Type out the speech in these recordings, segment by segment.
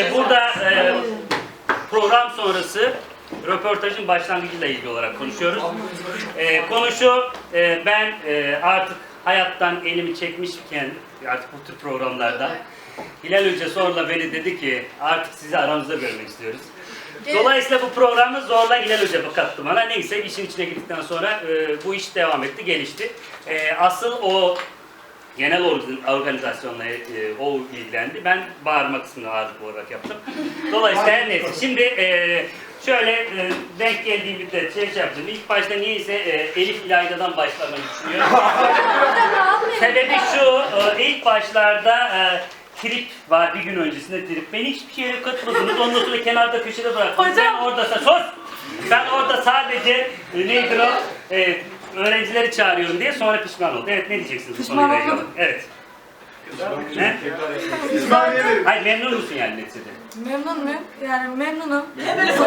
E, Burada e, program sonrası röportajın başlangıcıyla ilgili olarak konuşuyoruz. E, konu şu, e, ben e, artık hayattan elimi çekmişken artık bu tür programlardan Hilal Hoca sonra beni dedi ki artık sizi aramızda görmek istiyoruz. Dolayısıyla bu programı zorla Hilal Hoca kattı bana. Neyse işin içine girdikten sonra e, bu iş devam etti, gelişti. E, asıl o genel organ- organizasyonla e, o ilgilendi. Ben bağırma kısmını ağırlık olarak yaptım. Dolayısıyla her neyse. Şimdi e, şöyle e, denk geldiği de şey, şey yapacağım. İlk başta niyeyse e, Elif İlayda'dan başlamayı düşünüyorum. Sebebi şu, e, ilk başlarda e, trip var bir gün öncesinde trip. Beni hiçbir şeye katmadınız. Ondan sonra kenarda köşede bıraktınız. Ben orada sus! Ben orada sadece e, neydir o? E, öğrencileri çağırıyorum diye sonra pişman oldum. Evet ne diyeceksiniz Pişman oldum. Evet. Ne? Hayır memnun musun yani neticede? Memnun mu? Yani memnunum. zor,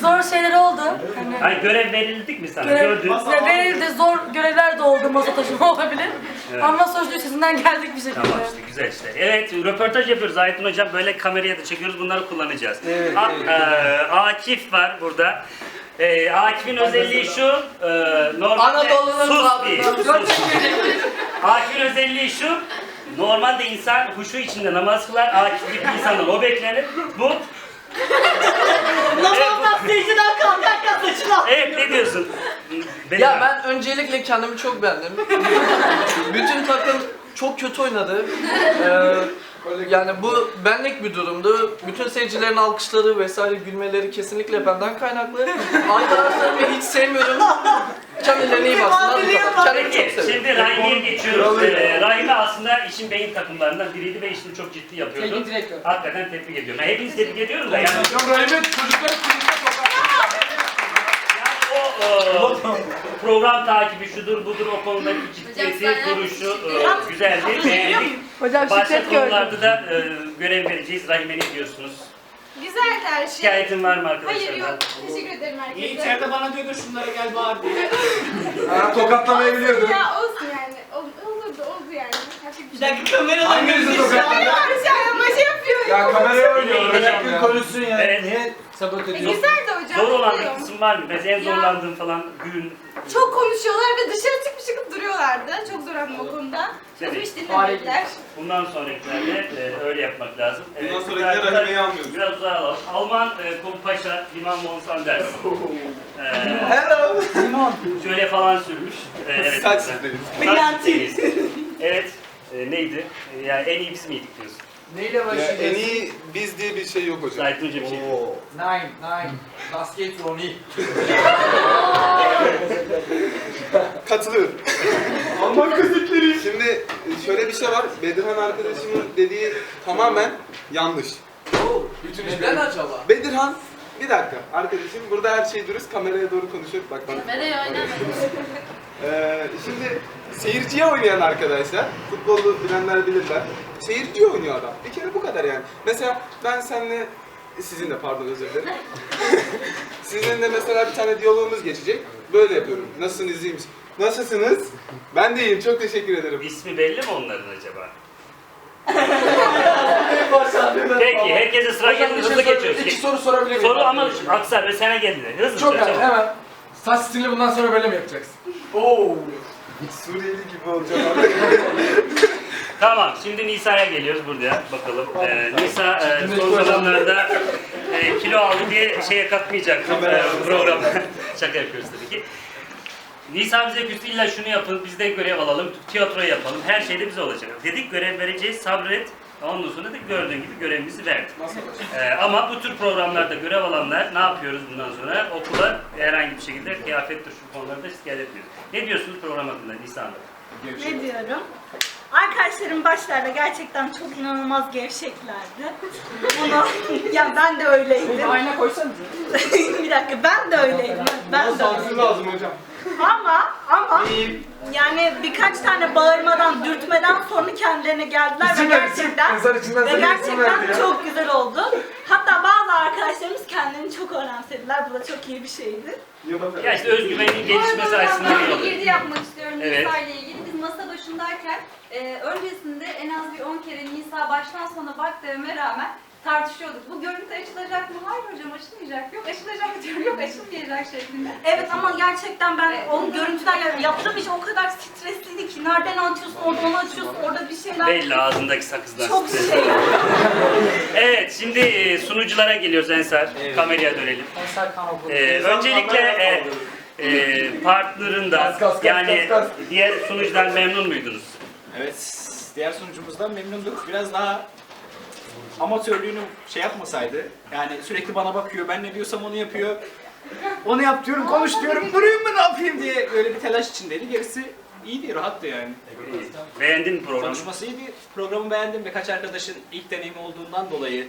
zor şeyler oldu. Hani Hayır görev verildik mi sana? görev, Gördün. ve verildi zor görevler de oldu masa taşıma olabilir. Evet. Ama sonuçta üstesinden geldik bir şekilde. Tamam işte güzel işte. Evet röportaj yapıyoruz Ayettin Hocam. Böyle kameraya da çekiyoruz bunları kullanacağız. A- eee, Akif var burada. Eee, Akif'in özelliği şu. eee normalde Anadolu'nun sus sus. Akif'in özelliği şu. Normalde insan huşu içinde namaz kılar. Akif gibi bir insandan o beklenir. Bu. Namazdan secdeden kalkarken saçına. Evet ne diyorsun? Benim Ya ben öncelikle kendimi çok beğendim. Bütün takım çok kötü oynadı. Ee, yani bu benlik bir durumdu. Bütün seyircilerin alkışları vesaire gülmeleri kesinlikle benden kaynaklı. Arkadaşlarımı hiç sevmiyorum. Kendilerine iyi baksınlar. bu kadar. Kendimi çok Peki, seviyorum. şimdi Rahim'e geçiyoruz. Ee, Rahime aslında işin beyin takımlarından biriydi ve işini çok ciddi yapıyordu. Teknik direktör. Hakikaten tebrik ediyorum. Yani hepinizi tebrik ediyorum da yani, Rahmet çocuklar yani o e, program takibi şudur budur o konudaki ciddiyeti, duruşu e, güzeldi, beğendik. Hocam Başka konularda da e, görev vereceğiz. Rahime ne diyorsunuz? Güzel her şey. Şikayetin var mı arkadaşlar? Hayır yok. Teşekkür ederim herkese. İyi içeride bana diyordu şunlara gel bağır diye. Ha, tokatlamayı biliyordum. Ya olsun yani. Ol- Olurdu oldu yani. Yapacak bir Bir şey. yok. dakika kameralar Hanginizi tokat? Ne var şey yapıyor. Ya kameraya oynuyor iyi. ya. konuşsun ya. Evet. Niye sabot E, ediyor? güzel de hocam. Zor olan bir biliyorum. kısım var mı? Mesela en zorlandığın falan gün Çok konuşuyorlar ve dışarı çıkıp çıkıp duruyorlardı. Çok zorlandım o konuda. Sözümü hiç dinlemediler. Bundan sonrakilerde e, öyle yapmak lazım. Evet, Bundan biraz- sonrakilerde Rahime'yi almıyoruz. Biraz uzağa alalım. Alman e, Kompaşa Liman von Sanders. e, Hello. şöyle falan sürmüş. E, evet. Saç spreyi. Evet. E, neydi? E, yani en iyi biz miydik diyorsun? Neyle Ya, başlayacağız? en iyi biz diye bir şey yok hocam. Zahit Hoca bir şey. Nine, nine. Das geht Ronnie. Katılıyorum. Alman kızıkları. Şimdi şöyle bir şey var. Bedirhan arkadaşımın dediği tamamen yanlış. Neden acaba? Bedirhan bir dakika arkadaşım burada her şey dürüst kameraya doğru konuşuyor. Bak bak. Kamerayı oynamadım. Ee, şimdi seyirciye oynayan arkadaşlar, futbolu bilenler bilirler. Seyirciye oynuyor adam. Bir kere bu kadar yani. Mesela ben seninle, sizinle pardon özür dilerim. Sizinle mesela bir tane diyalogumuz geçecek. Böyle yapıyorum. Nasılsınız, iyi misiniz? Nasılsınız? Ben de iyiyim, çok teşekkür ederim. İsmi belli mi onların acaba? Peki, herkese sıra Hocam geldi. bir şey Hızlı sor- geçiyoruz. İki soru sorabilir miyim? Soru ama aksar ve sana geldi. Hızlı Çok çabuk. hemen. Saç stilini bundan sonra böyle mi yapacaksın? Oo. Suriyeli gibi olacağım artık. Tamam, şimdi Nisa'ya geliyoruz burada. Bakalım. Ee, Nisa e, son zamanlarda e, kilo aldı diye şeye katmayacak e, program. Şaka yapıyoruz tabii ki. Nisa bize küstü illa şunu yapın, biz de görev alalım, tiyatro yapalım, her şeyde bize olacak. Dedik görev vereceğiz, sabret. Ondan sonra da gördüğün gibi görevimizi verdik. Ee, ama bu tür programlarda görev alanlar ne yapıyoruz bundan sonra? Okula herhangi bir şekilde kıyafettir şu konularda şikayet etmiyoruz. Ne diyorsunuz program hakkında Nisa Hanım? Ne diyorum? Arkadaşlarım başlarda gerçekten çok inanılmaz gevşeklerdi. Bunu, ya ben de öyleydim. Ayna koysanıza. bir dakika ben de öyleydim. Ben de öyleydim. lazım hocam. Ama ama yani birkaç tane bağırmadan, dürtmeden sonra kendilerine geldiler ve İsim ver, isim. gerçekten İnsan içinden ve sana isim verdi gerçekten ya. çok güzel oldu. Hatta bazı arkadaşlarımız kendilerini çok önemsediler. Bu da çok iyi bir şeydi. Ya işte özgüvenin gelişmesi açısından iyi Ben bir oluyor. girdi yapmak istiyorum Evet. Nisa ile ilgili. Biz masa başındayken e, öncesinde en az bir 10 kere Nisa baştan sona baktığıma rağmen tartışıyorduk. Bu görüntü açılacak mı? Hayır hocam açılmayacak. Yok açılacak diyorum. Yok açılmayacak şeklinde. Evet ama gerçekten ben onun görüntüler yani yaptığım iş o kadar stresliydi ki nereden atıyorsun, oradan açıyorsun, orada bir şeyler Belli ağzındaki sakızdan. çok şey. Evet, şimdi e, sunuculara geliyoruz Ensar. Kameraya dönelim. Ee, öncelikle e, e, partnerından Kas, kas, kas, yani kas, kas. diğer sunucudan memnun muydunuz? Evet, diğer sunucumuzdan memnunduk. Biraz daha amatörlüğünü şey yapmasaydı. Yani sürekli bana bakıyor, ben ne diyorsam onu yapıyor. Onu yap diyorum, konuş diyorum, durayım mı ne yapayım diye böyle bir telaş içindeydi. Gerisi iyiydi, rahattı yani. Beğendin mi programı? Konuşması iyiydi. Programı beğendim. Birkaç arkadaşın ilk deneyimi olduğundan dolayı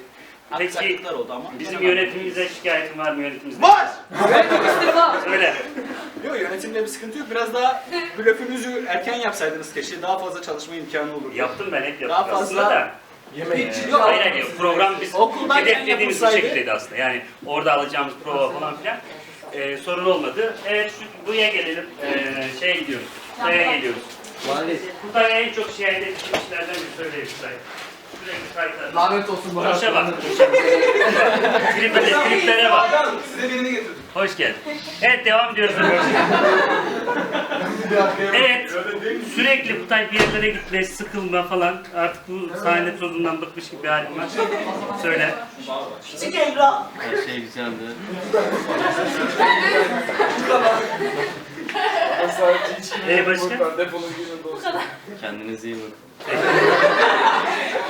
Peki, aksaklıklar oldu ama. Bizim yönetimimize şikayetin var mı yönetimimizde? Var! Söyle. Yok yönetimde bir sıkıntı yok. Biraz daha blöfünüzü erken yapsaydınız keşke daha fazla çalışma imkanı olurdu. Yaptım ben hep yaptım Daha aslında fazla- da. Yemek. Yok. Hayır hayır program biz Okuldan hedeflediğimiz yapılsaydı- şekildeydi aslında. Yani orada alacağımız prova falan filan e, sorun olmadı. Evet şu, buraya gelelim. E, şeye gidiyoruz. Kutay'a geliyoruz. Kutay'a en çok şikayet ettiğim işlerden bir söyle Kutay. Sürekli kayıtlar. Lanet olsun bu Koşa bak. Triplere, triplere bak. Size birini getirdim. Hoş geldin. Evet devam ediyoruz. evet sürekli Kutay bir yerlere gitme, sıkılma falan. Artık bu sahne tozundan bıkmış gibi bir halim var. Söyle. Küçük Emrah. Her şey güzeldi. Ee, başka? Kendinize iyi bakın.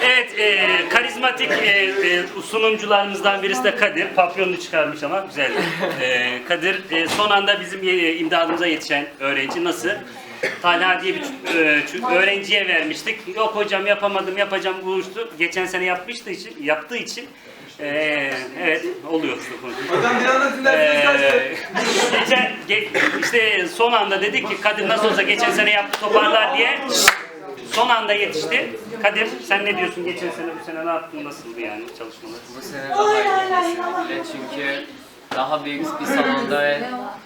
Evet, e, karizmatik e, e, sunumcularımızdan birisi de Kadir. Papyonunu çıkarmış ama güzel. E, Kadir e, son anda bizim e, imdadımıza yetişen öğrenci nasıl? Talha diye bir e, öğrenciye vermiştik. Yok hocam yapamadım, yapacağım buluştu. Geçen sene yapmıştı için, yaptığı için e, evet oluyor şu konu. Hocam bir anlatın dersiniz kaçtı. Ee, geçen ge- işte son anda dedik ki Kadir nasıl olsa geçen sene yaptı toparlar diye son anda yetişti. Kadir sen ne diyorsun geçen sene bu sene ne yaptın nasıldı yani çalışmalar? Bu sene daha iyi kesinlikle çünkü daha büyük bir salonda ve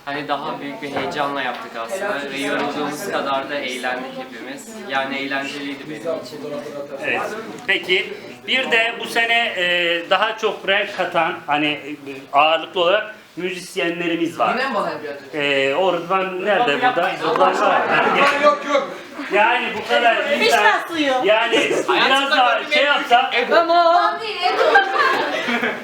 hani daha büyük bir heyecanla yaptık aslında ve yorulduğumuz kadar da eğlendik hepimiz. Yani eğlenceliydi benim için. Evet. Peki bir de bu sene e, daha çok renk katan hani e, ağırlıklı olarak müzisyenlerimiz var. Yine mi bana? E, o Rıdvan nerede burada? Rıdvan var. Gel. Yok yok. Yani bu kadar insan yani biraz daha şey yapsak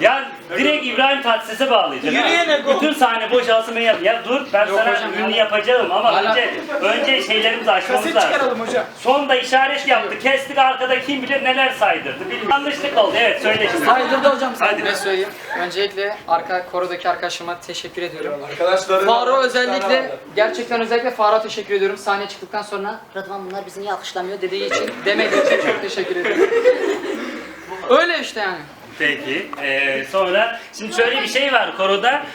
Ya direkt İbrahim Tatlıses'e bağlayacağım. Yürüyene ha. Bütün sahne boşalsın ben yap. Ya dur ben sana ünlü yapacağım ama Hala- önce önce şeylerimizi açmamız Kaset lazım. çıkaralım hocam. Sonda işaret yaptı. Kestik arkada kim bilir neler saydırdı. Bir yanlışlık oldu. Evet söyle şimdi. Saydırdı hocam Hadi. ne söyleyeyim. Öncelikle arka korodaki arkadaşıma teşekkür ediyorum. Arkadaşlarım. Faruk'a özellikle, gerçekten özellikle Faruk'a teşekkür ediyorum. Sahneye çıktıktan sonra Rıdvan bunlar bizi niye alkışlamıyor dediği için, demediği için çok teşekkür ediyorum. Öyle işte yani. Peki. Ee, sonra şimdi şöyle bir şey var koroda.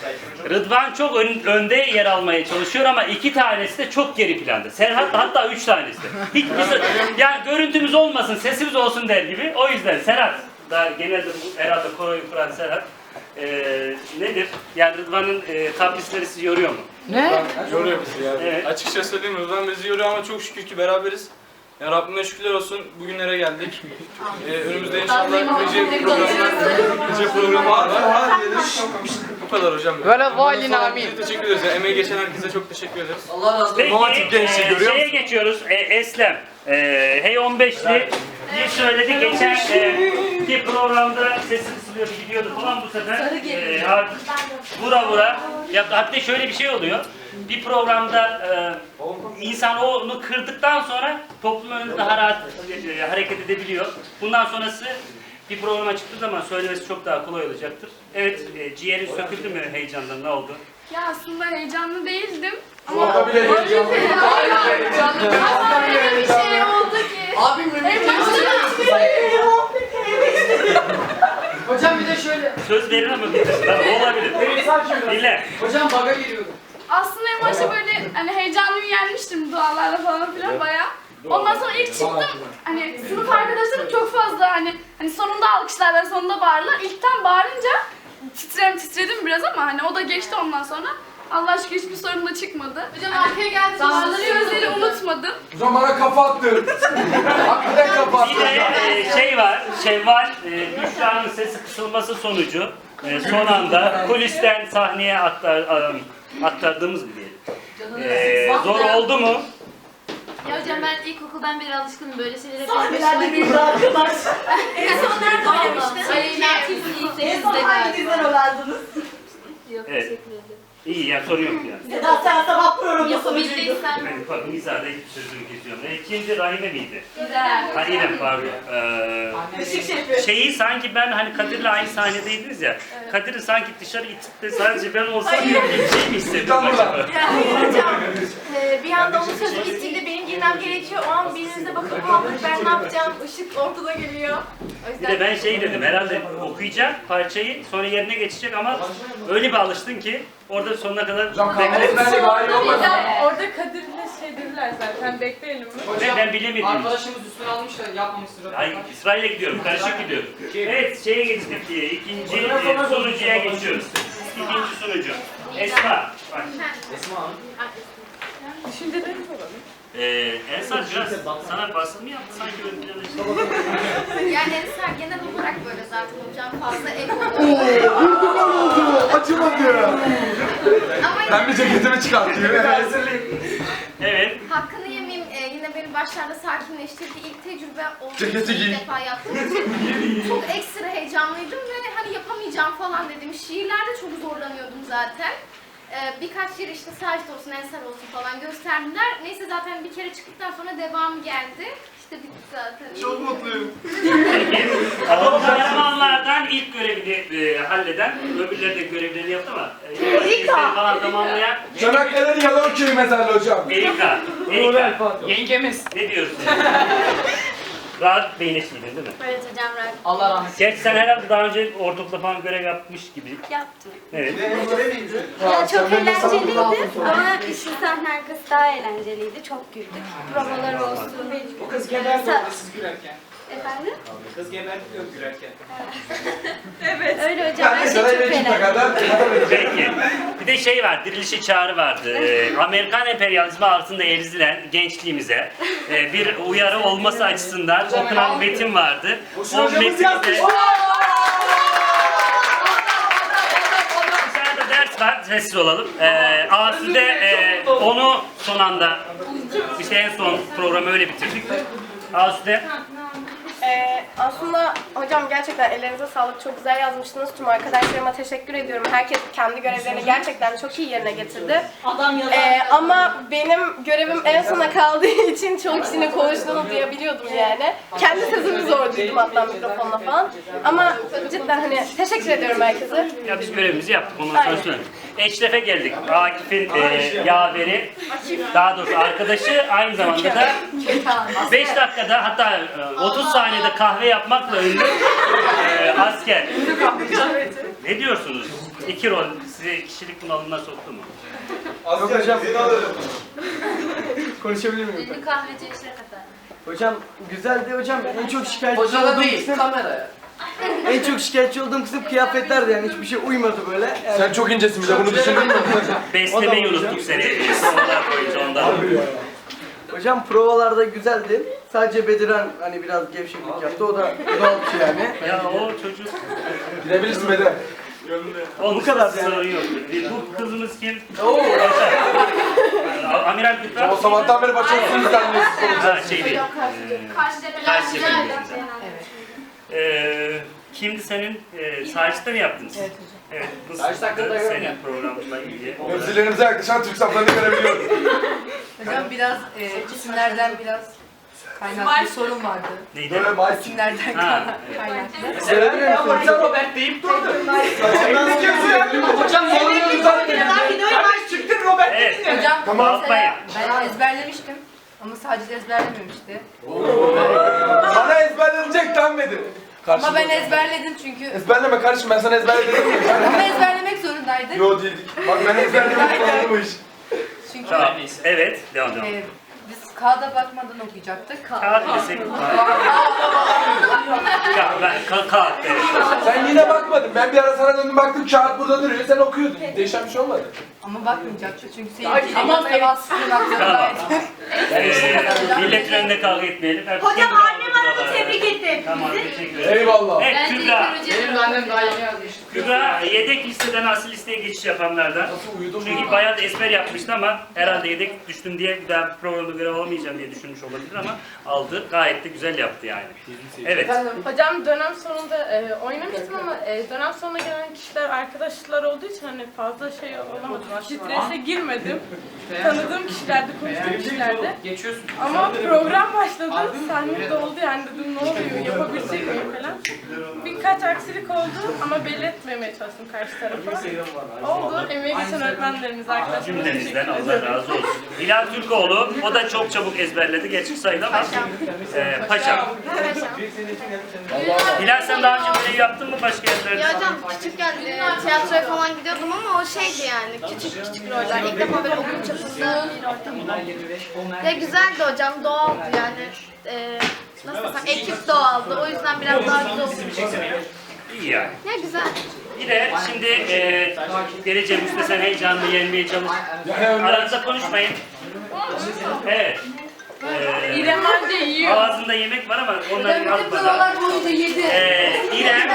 Rıdvan çok ön- önde yer almaya çalışıyor ama iki tanesi de çok geri planda. Serhat da hatta üç tanesi de. Hiçbir yani görüntümüz olmasın, sesimiz olsun der gibi. O yüzden Serhat da genelde bu herhalde koroyu kuran Serhat ee, nedir? Yani Rıdvan'ın e, kaprisleri sizi yoruyor mu? Ne? Yoruyor bizi ya. Evet. Açıkça söyleyeyim Rıdvan bizi yoruyor ama çok şükür ki beraberiz. Ya Rabbime şükürler olsun bugünlere geldik. Ee, önümüzde inşallah nice programlar, nice programlar var. Bu kadar hocam. Böyle valin amin. Teşekkür ederiz. Yani emeği geçen herkese çok teşekkür ederiz. Allah razı olsun. Romantik gençliği e, görüyor şeye musun? geçiyoruz. E, Eslem. E, Hey 15'li bir söyledi. Geçen e, ki programda sesi kısılıyordu, gidiyordu falan bu sefer. E, artık vura vura. Ya, hatta şöyle bir şey oluyor. Bir programda e, insan onu kırdıktan sonra toplum önünde daha rahat e, hareket edebiliyor. Bundan sonrası bir programa çıktığı zaman söylemesi çok daha kolay olacaktır. Evet, e, ciğerin söküldü mü heyecandan? Ne oldu? Ya aslında heyecanlı değildim. Orada bile heyecanlı. Ama öyle bir şey oldu ki. Abim başta Hocam bir de şöyle. Söz verin ama. Tamam, olabilir. Dinle. Hocam baga giriyordu. Aslında en başta böyle hani heyecanlıyı yenmiştim dualarla falan filan bayağı. Ondan sonra ilk çıktım hani sınıf arkadaşlarım çok fazla hani hani sonunda alkışlarlar sonunda bağırırlar. İlkten bağırınca titrem titredim biraz ama hani o da geçti ondan sonra Allah şükür hiçbir sorun da çıkmadı. Hocam arkaya geldi. Bazıları sözleri unutmadım. O zaman bana kafa attın. Hakikaten kafa Bir de e, şey var, Şevval, e, Büşra'nın sesi kısılması sonucu e, son anda kulisten sahneye aktar, a- aktardığımız mı diyelim. E, zor oldu mu? Ya hocam ben ilkokuldan beri alışkınım böyle şeylere. Sahnelerde bir arkadaş. En son nerede oynamıştın? Ay, ben TV'yi En son hangi diziden olardınız? Yok, Evet. teşekkür ederim. İyi ya sorun yok ya. Seda sen sabah programı Yapabildiysem Ben pardon İza'da hiçbir sözünü kesiyorum. E, kimdi Rahime miydi? güzel. Ha İrem pardon. Ee, Işık şefi. şeyi sanki ben hani Kadir'le aynı sahnedeydiniz ya. Kadir'i sanki dışarı itip de sadece ben olsam gibi bir şey mi hissettim acaba? Yani hocam e, bir anda onun sözü bittiğinde benim girmem gerekiyor. O an birinize bakıp kaldık ben ne yapacağım? Işık ortada geliyor. O Bir de ben şey dedim herhalde okuyacak parçayı sonra yerine geçecek ama öyle bir alıştın ki orada sonuna kadar Hocam bekle. kalmanız bence gayet olmadı. Orada Kadir'le şey dediler zaten bekleyelim mi? Ve ben bilemedim. Arkadaşımız üstüne almış da yapmamıştır. Ay İsrail'e gidiyorum, karışık gidiyorum. Evet, şeye geçtik diye, ikinci e, sunucuya geçiyoruz. İkinci sunucu. Esma. Bak. Düşüncelerimi soralım. Ee, Ensar biraz sana baskı mı yaptı sanki ön plana işte? Yani Ensar genel olarak böyle zaten hocam fazla ego. Acımadı. Ama Ben bir ceketimi çıkartayım. Evet. hakkını yemeyeyim e, yine beni başlarda sakinleştirdi. İlk tecrübe olduğu Ceketi giy. ilk defa yaptığım için çok ekstra heyecanlıydım ve hani yapamayacağım falan dedim. Şiirlerde çok zorlanıyordum zaten. Ee, birkaç yer işte Sacit olsun, Ensar olsun falan gösterdiler. Neyse zaten bir kere çıktıktan sonra devam geldi. İşte bitti zaten. Çok mutluyum. Kahramanlardan ilk görevini e, halleden, öbürleri de görevlerini yaptı ama e, işleri falan tamamlayan Çanakkale'nin Yalovköy mezarlı hocam. Erika. Erika. Yengemiz. Ne diyorsun? Rahat Beyneşliydin değil mi? Evet hocam rahat. Allah rahmet eylesin. Gerçi sen herhalde daha önce ortaokulda falan görev yapmış gibi. Yaptım. Evet. Ya çok sen benden sana eğlenceliydi ama işin sahne arkası daha eğlenceliydi. Çok güldük. Provalar olsun. O kız geberdi orada siz gülerken. Efendim? Kız geberdi diyor gülerken. Öyle hocam. Her Ben şey çok eğlenceli. Peki. Bir de şey var, dirilişi çağrı vardı. Ee, Amerikan emperyalizmi altında ezilen gençliğimize e, bir uyarı olması açısından okunan metin vardı. O metinde dışarıda ders var, sessiz olalım. Ee, Asude e, onu son anda, işte en son programı öyle bitirdik. Asude, Ee, aslında hocam gerçekten ellerinize sağlık. Çok güzel yazmışsınız. Tüm arkadaşlarıma teşekkür ediyorum. Herkes kendi görevlerini gerçekten çok iyi yerine getirdi. Adam yazar. Ee, ama benim görevim en sona kaldığı için çok kişinin konuştuğunu duyabiliyordum yani. Kendi sesimi zor duydum hatta mikrofonla falan. Ama cidden hani teşekkür ediyorum herkese. ya biz görevimizi yaptık, ondan sonra söyledim. Eşref'e geldik. Akif'in e, yaveri, daha doğrusu arkadaşı, aynı zamanda da 5 dakikada hatta e, 30 saniyede kahve yapmakla ünlü e, asker. Ne diyorsunuz? İki rol sizi kişilik bunalımına soktu mu? Asker hocam. Konuşabilir miyim? Ünlü kahveci Eşref Efendi. Hocam güzeldi hocam. En çok şikayetçi Hocada olduğum değil, kısım, kameraya. en çok şikayetçi olduğum kısım kıyafetlerdi yani hiçbir şey uymadı böyle. Yani Sen çok incesin bir de bunu düşündün mü? Beslemeyi O da unuttuk seni. Provalar boyunca ondan. Hocam provalarda güzeldi. Sadece Bediren hani biraz gevşeklik yaptı. O da doğal bir şey yani. Ya o çocuk... Gidebilirsin Beden. Onun Bu kadar yani. sorun yok. Bu kızımız kim? Oo. Amiral Kutlar. O sabahtan beri başarısız zannediyorsun. Ha şey değil. Karşı tepeler Karşı güzeldi. tepeler. Ee, kimdi senin? E, Sacit'te mi yaptınız? Evet Evet. Bu Sacit hakkında yorum senin yap. programla ilgili. Mevzilerimize yaklaşan Türk saflarını görebiliyoruz. Hocam biraz e, isimlerden biraz kaynaklı sorun vardı. Neydi? Böyle Mike. İsimlerden Ha, kaynaklı. Görebiliyor musun? Hocam Robert deyip durdu. Hocam sorunlarınızdan Kardeş çıktın Robert Evet. dedin ya. Hocam Tamam. mesela ben ezberlemiştim. Ama sadece ezberlememişti. Bana ezberlenecek denmedi. Ama Karşımda. ben ezberledim çünkü. Ezberleme kardeşim ben sana ezberle dedim mi? Ama ezberlemek zorundaydık. Yo değildik. Bak ben ezberlemek zorundaymış. Çünkü Tamam. Evet. Devam devam. e, biz kağıda bakmadan okuyacaktık. Ka- Kağıt desek. Ya ben ka kağıt evet. Sen yine bakmadın. Ben bir ara sana döndüm baktım kağıt burada duruyor. Sen okuyordun. Değişen bir şey olmadı. Ama bakmayacaktı çünkü bakmak Tamam. zorundaydı. Ee, milletin önünde kavga etmeyelim. Hocam annem aradı tebrik etti Tamam teşekkür ederim. Eyvallah. Evet Kübra. Benim de annem daha yeni yazmış. Kübra yedek listeden asıl listeye geçiş yapanlardan. Çünkü bayağı da esmer yapmıştı ama herhalde yedek düştüm diye bir daha programda görev alamayacağım diye düşünmüş olabilir ama aldı. Gayet de güzel yaptı yani. Evet. Hocam dönem sonunda e, oynamıştım ama e, dönem sonuna gelen kişiler arkadaşlar olduğu için hani fazla şey olamadım. Strese girmedim. Tanıdığım kişilerdi, konuştuğum. Geçiyorsun. Ama program başladı, sahnem doldu yani dedim ne oluyor, yapabilecek miyim falan. Birkaç aksilik oldu ama belli etmemeye çalıştım karşı tarafa. Oldu, emeği geçen öğretmenlerimiz, arkadaşlarımız Cümlenizden teşekkür Allah ederim. razı olsun. Hilal Türkoğlu, o da çok çabuk ezberledi. Geçik sayılı ama e, paşam. Hilal sen daha önce böyle yaptın mı başka yerlerde? Ya hocam küçükken e, tiyatroya falan gidiyordum ama o şeydi yani küçük küçük roller. İlk defa böyle okul çapında bir ortamda. Ya güzeldi hocam doğaldı yani. E, nasıl desem ekip doğaldı o yüzden biraz daha güzel oldu. İyi yani. Ya güzel. Bir de şimdi e, geleceğim üstte sen heyecanını yenmeye çalış. Aranızda konuşmayın. Evet. Ee, İrem anca yiyor. Ağzında yemek var ama onları Bütün atmadan. provalar boyunca yedi. Ee, İrem,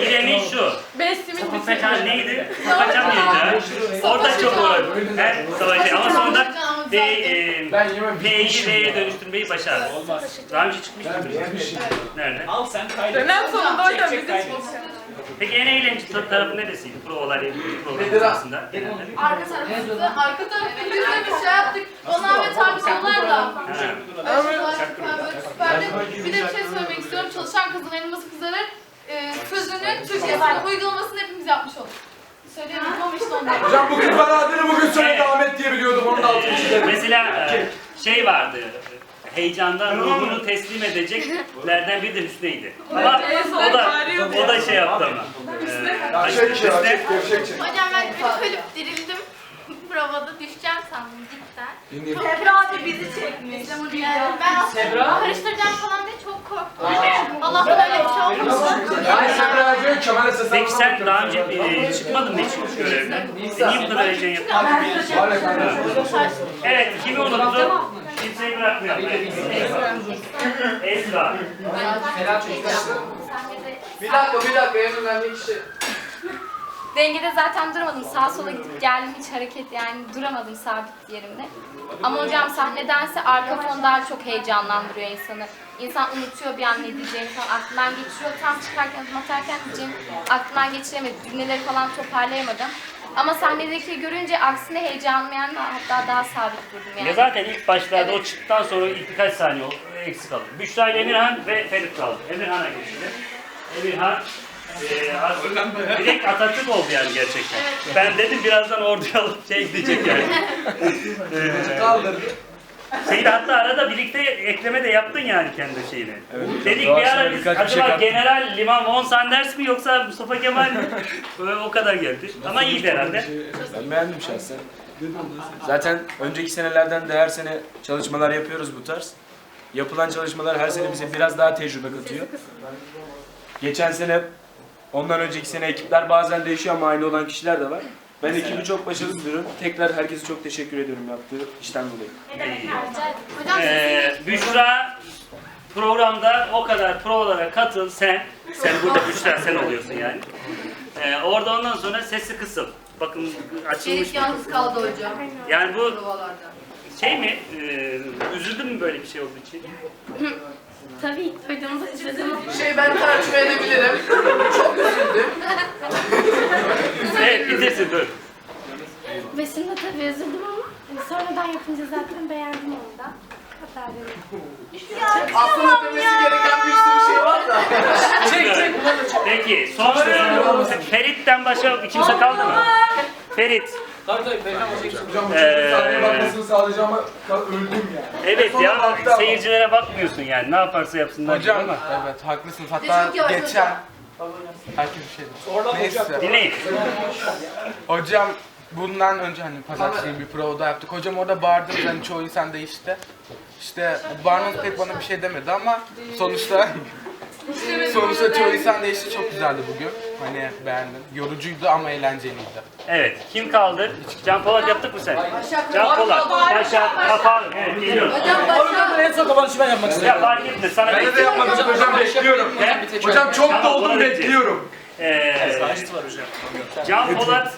İrem'in şu. Beş simit bir Paçan neydi? Paçan neydi? Orada çok uğradı. Her savaşı ama sonunda D, e, Ben yemem. P'yi D'ye dönüştürmeyi başardı. Daha önce çıkmış mıydı? Nerede? Al sen kaydet. Dönem sonunda hocam Çek, bizim kaydet. Peki en eğlenceli tar- tarafı neresiydi? Provalar, program arasında genelde. Arka tarafımızda, arka tarafta biz de bir şey yaptık. Bana Ahmet abi sorular da. Ha. Süperdi. Bir de bir şey söylemek istiyorum. Çalışan kızın elması kızları e, sözünün Türkçesini uygulamasını hepimiz yapmış olduk. Söyleyemedim ama işte ondan. Hocam bu kız bana adını bugün söyledi Ahmet diye biliyordum onun altını Ee, çizelim. mesela e, şey vardı. Heyecandan ruhunu teslim edeceklerden biri de Hüsnü'ydü. Ama o da o da şey yaptı ama. Ee, Gevşek çek, Hüsnü- çek. Hocam ben bir ölüp dirildim. Provada düşeceğim sandım cidden. Sebra abi bizi çekmiş. Yani ben aslında karıştıracağım falan diye çok korktum. Allah'tan öyle bir şey olmadı. Yani Semra diyor ki Kemal'e seslen. Peki sen daha önce e, çıkmadın mı hiç görevden? E, niye bu kadar heyecan yaptın? Evet, Kimseyi bırakmayalım. Evet. Esra. Bir dakika bir dakika en önemli kişi. Dengede zaten duramadım. Sağa sola gidip geldim hiç hareket yani duramadım sabit yerimde. Ama hocam sahnedense arka fon daha çok heyecanlandırıyor insanı. İnsan unutuyor bir an ne diyeceğini falan aklından geçiriyor. Tam çıkarken adım atarken diyeceğim aklından geçiremedi. Cümleleri falan toparlayamadım. Ama sahnedeki görünce aksine heyecanlayan da hatta daha sabit durdum yani. Ya zaten ilk başlarda o çıktıktan sonra ilk birkaç saniye o- eksik kaldı. Büşra ile Emirhan ve Ferit kaldı. Emirhan'a geçti. Emirhan e, aslında direkt Atatürk oldu yani gerçekten. Ben dedim birazdan orduya alıp şey gidecek yani. Ee, Kaldırdı. Şeyde hatta arada birlikte ekleme de yaptın yani kendi şeyini. Dedik Doğru, bir ara biz şey acaba kattım. General Liman von Sanders mi yoksa Mustafa Kemal mi? Böyle o kadar geldi. Ama iyiydi herhalde. Ben beğendim şahsen. Zaten önceki senelerden de her sene çalışmalar yapıyoruz bu tarz. Yapılan çalışmalar her sene bize biraz daha tecrübe katıyor. Geçen sene, ondan önceki sene ekipler bazen değişiyor ama aynı olan kişiler de var. Ben ekibi çok başarılı buluyorum. Tekrar herkese çok teşekkür ediyorum yaptığı işten dolayı. Hocam Ee, Büşra programda o kadar provalara katıl sen. Sen burada Büşra sen oluyorsun yani. Ee, orada ondan sonra sesi kısıl. Bakın açılmış. Elif yalnız kaldı hocam. Yani bu Provalarda. şey mi? E, üzüldün mü böyle bir şey olduğu için? Tabii duyduğumuz için. Şey ben tercüme edebilirim. Çok üzüldüm. evet bitirsin dur. Başında tabii üzüldüm ama hani sonradan yapınca zaten beğendim onu da. Hatta dedim. Aslında demesi gereken bir sürü şey var da. çek çek. Peki son soru. Ferit'ten başka kimse kaldı mı? Ferit. Tabii tabii. Beyhan Hocam bu çocuğun sahneye bakmasını sağlayacağım ama öldüm yani. Evet Sonra ya baktı ama. seyircilere bakmıyorsun yani ne yaparsa yapsınlar Hocam ama. evet haklısınız. Hatta geçen hocam. belki bir şey. Neyse. Dinleyin. Hocam bundan önce hani pazartesi bir provada yaptık. Hocam orada bağırdınız hani çoğu insan değişti. İşte bağırmanız pek bana bir şey demedi ama sonuçta Sonuçta çoğu insan değişti. Çok güzeldi bugün. Hani beğendim. Yorucuydu ama eğlenceliydi. Evet. Kim kaldı? Can Polat yaptık mı sen? Can Polat. Başak. Kapan. Evet geliyorum. En son kapanışı ben yapmak istiyorum. Ya fark etmez. Sana Ben de yapmadım hocam bekliyorum. He? Hocam çok doldum bekliyorum. Ee, Can Polat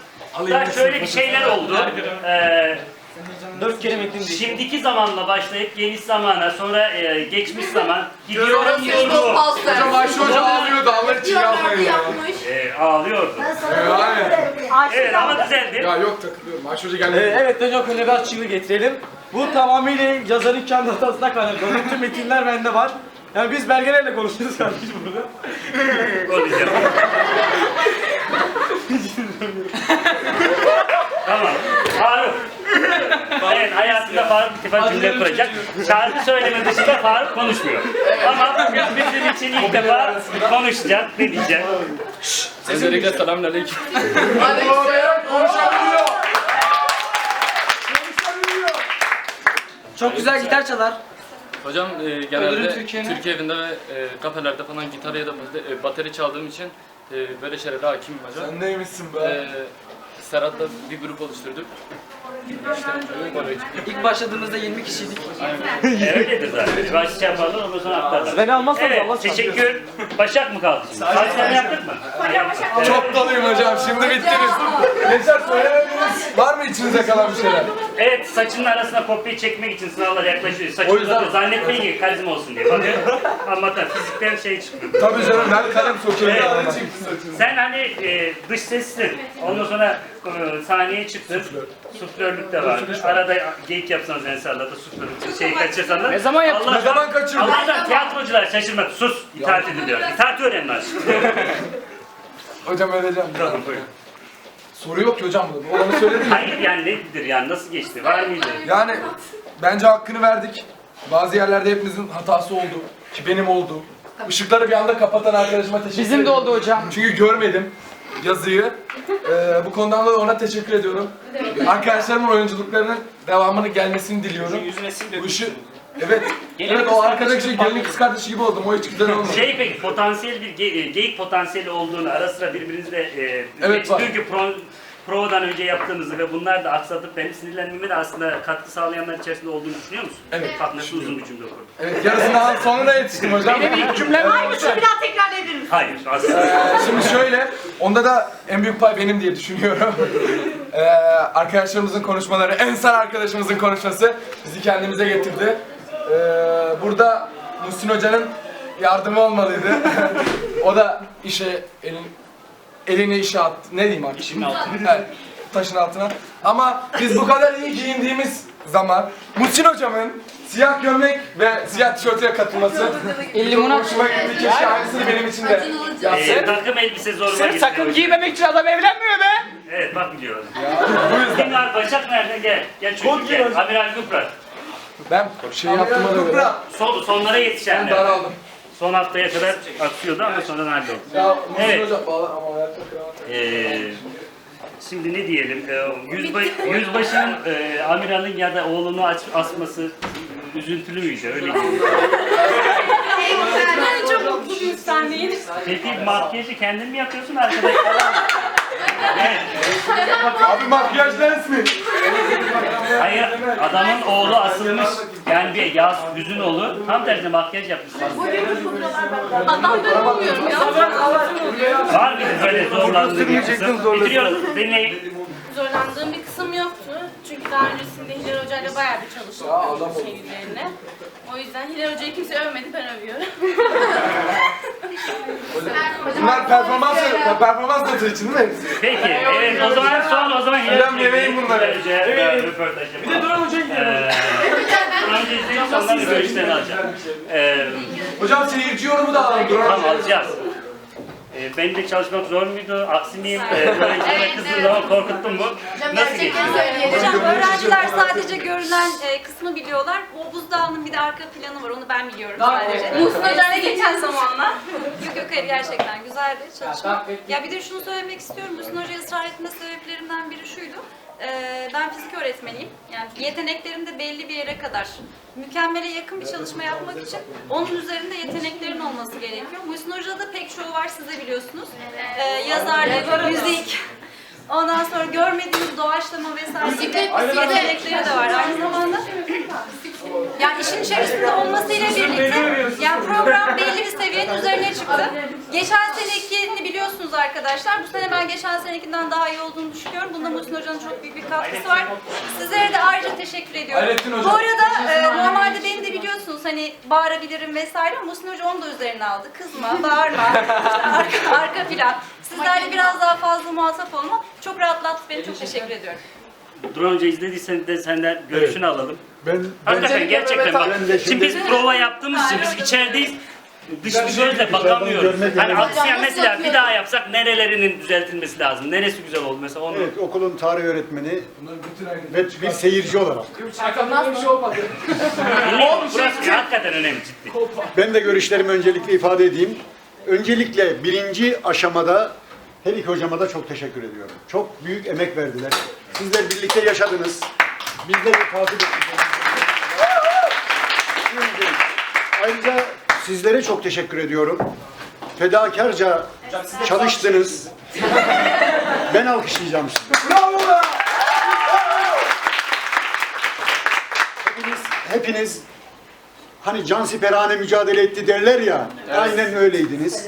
da şöyle bir şeyler oldu. Ee, Dört kere metin değil. şimdiki zamanla başlayıp geniş zamana sonra e, geçmiş zaman gidiyorum ver. Hocam Ayşe Hoca ağlıyordu Allah için yapmayın ya. Ee, ağlıyordu. Yani. Evet ama düzeldi. Ya yok takılıyorum. Ayşe Hoca Ee, gelmedi. evet hocam konuya bir açıklık getirelim. Bu tamamıyla yazarın kendi hatasına kaynaklı. Bütün metinler bende var. Yani biz belgelerle konuşuyoruz kardeşim burada. Konuşacağım. tamam. Faruk. Evet hayatında Faruk ittifak cümle kuracak. Şarkı söyleme dışında Faruk konuşmuyor. Ama bizim için ilk defa konuşacak. Ne diyecek? Öncelikle selamünaleyküm. Konuşabiliyor. Çok güzel gitar çalar. Hocam e, genelde. Türkiye evinde ve e, kafelerde falan gitar ya da e, bateri çaldığım için e, böyle şeylere hakimim hocam. Sen neymişsin be? E, Serhat'la bir grup oluşturduk. İlk başladığımızda 20 kişiydik. E, öyledir zaten. Baş şey yaparlar ondan sonra aktarlar. Beni almazsanız Evet Allah teşekkür. Başak mı kaldı şimdi? Saçlarını yaptık mı? Çok doluyum hocam. Şimdi bittiniz. Gençler söylemediniz. Var mı içinize kalan bir şeyler? Evet, saçının arasına kopya çekmek için sınavlar yaklaşıyor. O Saçını yüzden- uzatıyor. Zannetmeyin ki karizma olsun diye. Bakın, ama tabii fizikten şey çıkıyor. Tabii canım ben kalem sokuyorum. Evet. Sen hani e, dış sessin. Ondan sonra e, sahneye çıktın. Suflörlük de var. Arada geyik yapsanız Ensar'la da suflörlük şey kaçırsanız. Ne zaman yaptın? Allah'tan- Ne zaman kaçırdın? Allah'tan tiyatrocular şaşırmak. Sus. İtaat ediliyor. İtaati öğrenin artık. Hocam öleceğim. Tamam, buyurun. Soru yok ki hocam burada. Olanı söyledim. Hayır yani nedir yani nasıl geçti? Var mıydı? Yani bence hakkını verdik. Bazı yerlerde hepimizin hatası oldu. Ki benim oldu. Işıkları bir anda kapatan arkadaşıma teşekkür Bizim de ederim. oldu hocam. Çünkü görmedim yazıyı. Ee, bu konudan dolayı ona teşekkür ediyorum. Arkadaşlarımın oyunculuklarının devamını gelmesini diliyorum. Yüzüne sil Bu işi... Evet. evet o arkadaşı gelin kız kardeşi gibi oldum. O hiç güzel olmadı. Şey peki potansiyel bir ge- e, geyik potansiyeli olduğunu ara sıra birbirinizle e, Evet, var. dünkü pro, provadan önce yaptığınızı ve bunlar da aksatıp benim sinirlenmeme de aslında katkı sağlayanlar içerisinde olduğunu düşünüyor musun? Evet. Bak nasıl uzun bir cümle kurdum. Evet yarısından sonuna yetiştim hocam. Benim ilk cümlem. Şunu bir daha tekrarlayabilir misin? Hayır aslında. Ee, şimdi şöyle, onda da en büyük pay benim diye düşünüyorum. Ee, arkadaşlarımızın konuşmaları, Ensar arkadaşımızın konuşması bizi kendimize getirdi. Ee, burada Muhsin Hoca'nın yardımı olmalıydı. o da işe elin, elini işe attı. Ne diyeyim artık? İşin altına. Evet, taşın altına. Ama biz bu kadar iyi giyindiğimiz zaman Muhsin Hocam'ın siyah gömlek ve siyah tişörtüye katılması limonat. hoşuma gitti. Keşke aynısını benim için de yapsa. E, takım elbise zoruma Sırf gitti. takım giymemek için adam evlenmiyor be. Evet bak biliyorum. Bu yüzden. Kim var? Başak nerede? Gel. Gel çocuk gel. Amiral Kupra. Ben şey yaptım göre. Son, sonlara Ben yetişenler. daraldım. Son haftaya kadar aksıyordu ama sonradan halloldu. Ya Muhsin Evet. Ama. Ee, şimdi ne diyelim? Ee, yüzbaşı, yüzbaşının e, amiralin ya da oğlunu aç, asması üzüntülü müydü? Öyle diyeyim. Ben çok mutlu bir sahneyim. Peki makyajı kendin mi yapıyorsun arkadaşlar? Abi makyaj ders mi? Hayır, adamın oğlu asılmış. Yani bir yaz yüzün oğlu tam tersine makyaj yapmışsın. Adam ben olmuyorum ya. Var mıydı böyle zorlandığın bir kısım? Bitiriyoruz. Dinleyin. Zorlandığım bir kısım yoktu. Çünkü daha öncesinde Hilal Hoca ile bayağı bir çalıştık bu şey üzerine. O yüzden Hilal Hoca'yı kimse övmedi, ben övüyorum. Bunlar performans performans notu için değil mi hepsi? Peki, evet o zaman son o zaman Hocam yemeyin bunları. Evet. Bir de Duran gidelim. Duran Hoca'yı izleyip sonra görüşlerini alacağım. Ee, Hocam seyirci yorumu da alalım. Duran tamam Hoca'ya. alacağız. Benim de çalışmak zor muydu? Aksi miyim? Ee, öğrencilere kızdığım zaman korkuttum mu? Nasıl geçti? Hocam öğrenciler sadece görünen e, kısmı biliyorlar. O buzdağının bir de arka planı var. Onu ben biliyorum sadece. Muhsin Hoca'yla geçen zamanla. Yok yok hayır gerçekten güzeldi çalışma. Ya bir de şunu söylemek istiyorum. Muhsin Hoca ısrar etme sebeplerimden biri şuydu. Ee, ben fizik öğretmeniyim. Yani yeteneklerim de belli bir yere kadar. Mükemmele yakın bir çalışma yapmak için onun üzerinde yeteneklerin olması gerekiyor. Muhsin Hoca'da da pek çoğu var siz de biliyorsunuz. Ee, yazarlık, müzik, ondan sonra görmediğiniz doğaçlama vesaire gibi yetenekleri de var aynı zamanda. Yani işin içerisinde olmasıyla birlikte yani program belli bir seviyenin üzerine çıktı. Geçen senekini biliyorsunuz arkadaşlar. Bu sene ben geçen senekinden daha iyi olduğunu düşünüyorum. Bunda Muhsin Hoca'nın çok büyük bir katkısı var. Sizlere de ayrıca teşekkür ediyorum. Bu arada e, normalde beni de biliyorsunuz hani bağırabilirim vesaire Muhsin Hoca onu da üzerine aldı. Kızma, bağırma, işte arka, arka plan. Sizlerle biraz daha fazla muhatap olma. Çok rahatlattı beni. Çok teşekkür ediyorum. Duran Hoca izlediysen de senden görüşünü alalım. Ben Hakikaten gerçekten bak. Ben de Şimdi biz prova yaptığımız için biz içerideyiz. Dış bir gözle bakamıyoruz. görmek Hani lazım. aksi yani mesela bir daha yapsak nerelerinin düzeltilmesi lazım? Neresi güzel oldu mesela onu. evet, okulun tarih öğretmeni ve bir seyirci olarak Arkamdan bir şey olmadı. Dinleyin, burası hakikaten önemli ciddi. ben de görüşlerimi öncelikle ifade edeyim. Öncelikle birinci aşamada her iki hocama da çok teşekkür ediyorum. Çok büyük emek verdiler. Sizler birlikte yaşadınız. Bizleri takip ettiniz. Ayrıca sizlere çok teşekkür ediyorum. Fedakarca çalıştınız. Ben alkışlayacağım sizi. Bravo be! Hepiniz, hepiniz hani cansiperane mücadele etti derler ya, aynen öyleydiniz.